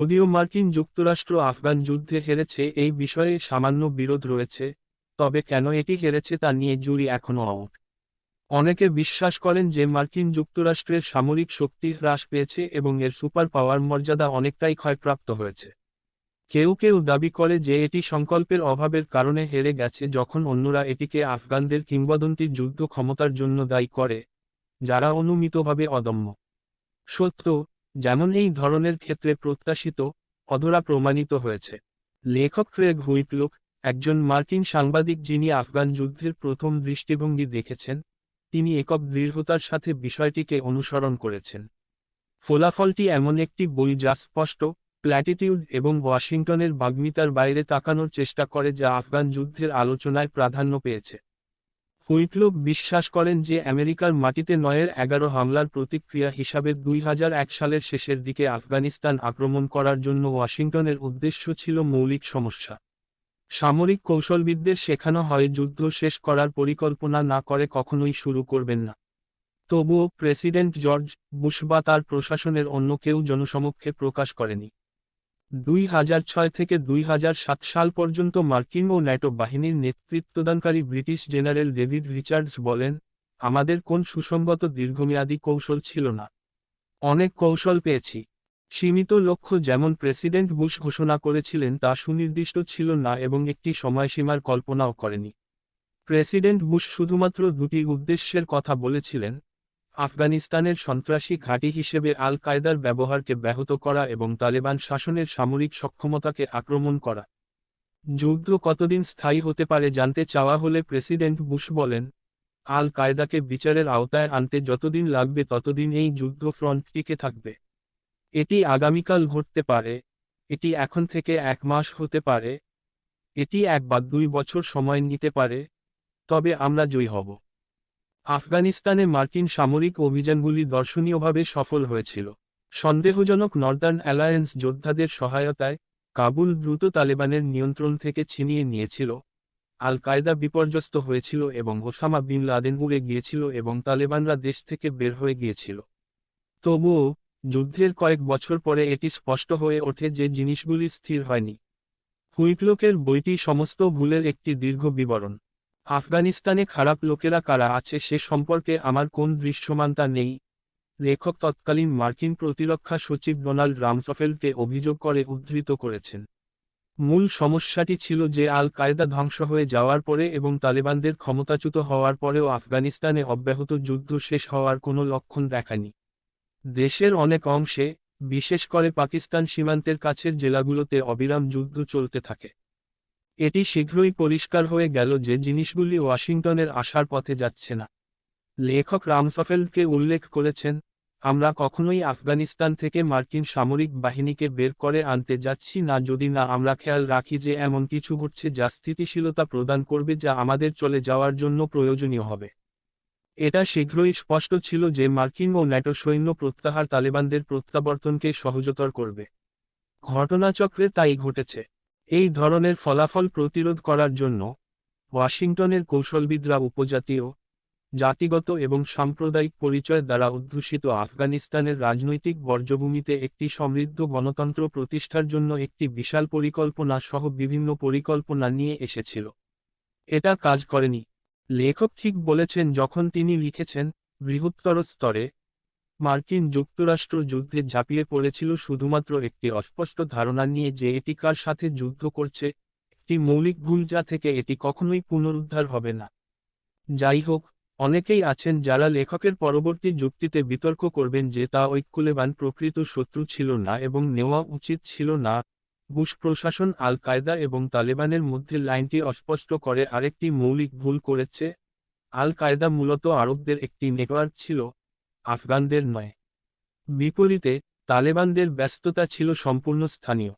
যদিও মার্কিন যুক্তরাষ্ট্র আফগান যুদ্ধে হেরেছে, এই বিষয়ে সামান্য বিরোধ রয়েছে, তবে কেন এটি হেরেছে তা নিয়ে জুরি এখনও আউট অনেকে বিশ্বাস করেন যে মার্কিন যুক্তরাষ্ট্রের সামরিক শক্তি হ্রাস পেয়েছে এবং এর সুপার পাওয়ার মর্যাদা অনেকটাই ক্ষয়প্রাপ্ত হয়েছে। কেউ কেউ দাবি করে যে এটি সংকল্পের অভাবের কারণে হেরে গেছে যখন অন্যরা এটিকে আফগানদের কিংবদন্তির যুদ্ধ ক্ষমতার জন্য দায়ী করে, যারা অনুমিতভাবে অদম্য। সত্য যেমন এই ধরনের ক্ষেত্রে প্রত্যাশিত, অধরা প্রমাণিত হয়েছে। লেখক ক্রেগ হুইটলুক, একজন মার্কিন সাংবাদিক যিনি আফগান যুদ্ধের প্রথম দৃষ্টিভঙ্গি দেখেছেন, তিনি একক দৃঢ়তার সাথে বিষয়টিকে অনুসরণ করেছেন। ফলাফলটি এমন একটি বই যা স্পষ্ট, প্ল্যাটিটিউড এবং ওয়াশিংটনের বাগ্মিতার বাইরে তাকানোর চেষ্টা করে যা আফগান যুদ্ধের আলোচনায় প্রাধান্য পেয়েছে। হুইটলুক বিশ্বাস করেন যে আমেরিকার মাটিতে নয়ের এগারো হামলার প্রতিক্রিয়া হিসাবে দুই হাজার এক সালের শেষের দিকে আফগানিস্তান আক্রমণ করার জন্য ওয়াশিংটনের উদ্দেশ্য ছিল মৌলিক সমস্যা। সামরিক কৌশলবিদদের শেখানো হয়, যুদ্ধ শেষ করার পরিকল্পনা না করে কখনোই শুরু করবেন না। তবুও প্রেসিডেন্ট জর্জ বুশ বা তার প্রশাসনের অন্য কেউ জনসমক্ষে প্রকাশ করেনি। দুই হাজার ছয় থেকে দুই হাজার সাত সাল পর্যন্ত মার্কিন ও ন্যাটো বাহিনীর নেতৃত্বদানকারী ব্রিটিশ জেনারেল ডেভিড রিচার্ডস বলেন, আমাদের কোন সুসংগত দীর্ঘমেয়াদী কৌশল ছিল না। অনেক কৌশল পেয়েছি। সীমিত লক্ষ্য যেমন প্রেসিডেন্ট বুশ ঘোষণা করেছিলেন তা সুনির্দিষ্ট ছিল না এবং একটি সময়সীমার কল্পনাও করেনি। প্রেসিডেন্ট বুশ শুধুমাত্র দুটি উদ্দেশ্যের কথা বলেছিলেন আফগানিস্তানের সন্ত্রাসী ঘাঁটি হিসেবে আল কায়দার ব্যবহারকে ব্যাহত করা এবং তালেবান শাসনের সামরিক সক্ষমতাকে আক্রমণ করা। যুদ্ধ কতদিন স্থায়ী হতে পারে জানতে চাওয়া হলে প্রেসিডেন্ট বুশ বলেন আল কায়দাকে বিচারের আওতায় আনতে যতদিন লাগবে ততদিন এই যুদ্ধ ফ্রন্ট টিকে থাকবে। এটি আগামীকাল ঘটতে পারে, এটি এখন থেকে এক মাস হতে পারে, এটি এক বা দুই বছর সময় নিতে পারে, তবে আমরা জয়ী হব। আফগানিস্তানে মার্কিন সামরিক অভিযানগুলি দর্শনীয়ভাবে সফল হয়েছিল। সন্দেহজনক নর্দার্ন অ্যালায়েন্স যোদ্ধাদের সহায়তায় কাবুল দ্রুত তালেবানের নিয়ন্ত্রণ থেকে ছিনিয়ে নিয়েছিল। আল কায়দা বিপর্যস্ত হয়েছিল এবং ওসামা বিন লাদেন উড়ে গিয়েছিল এবং তালেবানরা দেশ থেকে বের হয়ে গিয়েছিল। তবুও, যুদ্ধের কয়েক বছর পরে এটি স্পষ্ট হয়ে ওঠে যে জিনিসগুলি স্থির হয়নি। হুইটলোকের বইটি সমস্ত ভুলের একটি দীর্ঘ বিবরণ। আফগানিস্তানে খারাপ লোকেরা কারা আছে সে সম্পর্কে আমার কোন দৃশ্যমানতা নেই। লেখক তৎকালীন মার্কিন প্রতিরক্ষা সচিব ডোনাল্ড রামসফেলকে অভিযোগ করে উদ্ধৃত করেছেন। মূল সমস্যাটি ছিল যে আল কায়দা ধ্বংস হয়ে যাওয়ার পরে এবং তালেবানদের ক্ষমতাচ্যুত হওয়ার পরেও আফগানিস্তানে অব্যাহত যুদ্ধ শেষ হওয়ার কোনো লক্ষণ দেখায়নি। দেশের অনেক অংশে, বিশেষ করে পাকিস্তান সীমান্তের কাছের জেলাগুলোতে অবিরাম যুদ্ধ চলতে থাকে। এটি শীঘ্রই পরিষ্কার হয়ে গেল যে জিনিসগুলি ওয়াশিংটনের আসার পথে যাচ্ছে না। লেখক রামসফেলকে উল্লেখ করেছেন, আমরা কখনোই আফগানিস্তান থেকে মার্কিন সামরিক বাহিনীকে বের করে আনতে যাচ্ছি না যদি না আমরা খেয়াল রাখি যে এমন কিছু ঘটছে যা স্থিতিশীলতা প্রদান করবে যা আমাদের চলে যাওয়ার জন্য প্রয়োজনীয় হবে। এটা শীঘ্রই স্পষ্ট ছিল যে মার্কিন ও ন্যাটো সৈন্য প্রত্যাহার তালেবানদের প্রত্যাবর্তনকে সহজতর করবে। ঘটনাচক্রে তাই ঘটেছে। এই ধরনের ফলাফল প্রতিরোধ করার জন্য ওয়াশিংটনের কৌশলবিদরা উপজাতীয়, জাতিগত এবং সাম্প্রদায়িক পরিচয় দ্বারা অধ্যুষিত আফগানিস্তানের রাজনৈতিক বর্জ্যভূমিতে একটি সমৃদ্ধ গণতন্ত্র প্রতিষ্ঠার জন্য একটি বিশাল পরিকল্পনা সহ বিভিন্ন পরিকল্পনা নিয়ে এসেছিল। এটা কাজ করেনি। লেখক ঠিক বলেছেন, যখন তিনি লিখেছেন, বৃহত্তর স্তরে মার্কিন যুক্তরাষ্ট্র যুদ্ধে ঝাঁপিয়ে পড়েছিল শুধুমাত্র একটি অস্পষ্ট ধারণা নিয়ে যে এটি কার সাথে যুদ্ধ করছে, একটি মৌলিক ভুল যা থেকে এটি কখনোই পুনরুদ্ধার হবে না। যাই হোক, অনেকেই আছেন যারা লেখকের পরবর্তী যুক্তিতে বিতর্ক করবেন যে তা ঐক্যলেবান প্রকৃত শত্রু ছিল না এবং নেওয়া উচিত ছিল না। বুশ প্রশাসন আল কায়দা এবং তালেবানের মধ্যে লাইনটি অস্পষ্ট করে আরেকটি মৌলিক ভুল করেছে। আল কায়দা মূলত আরবদের একটি নেটওয়ার্ক ছিল। আফগানদের নয়। বিপরীতে তালেবানদের ব্যস্ততা ছিল সম্পূর্ণ স্থানীয়।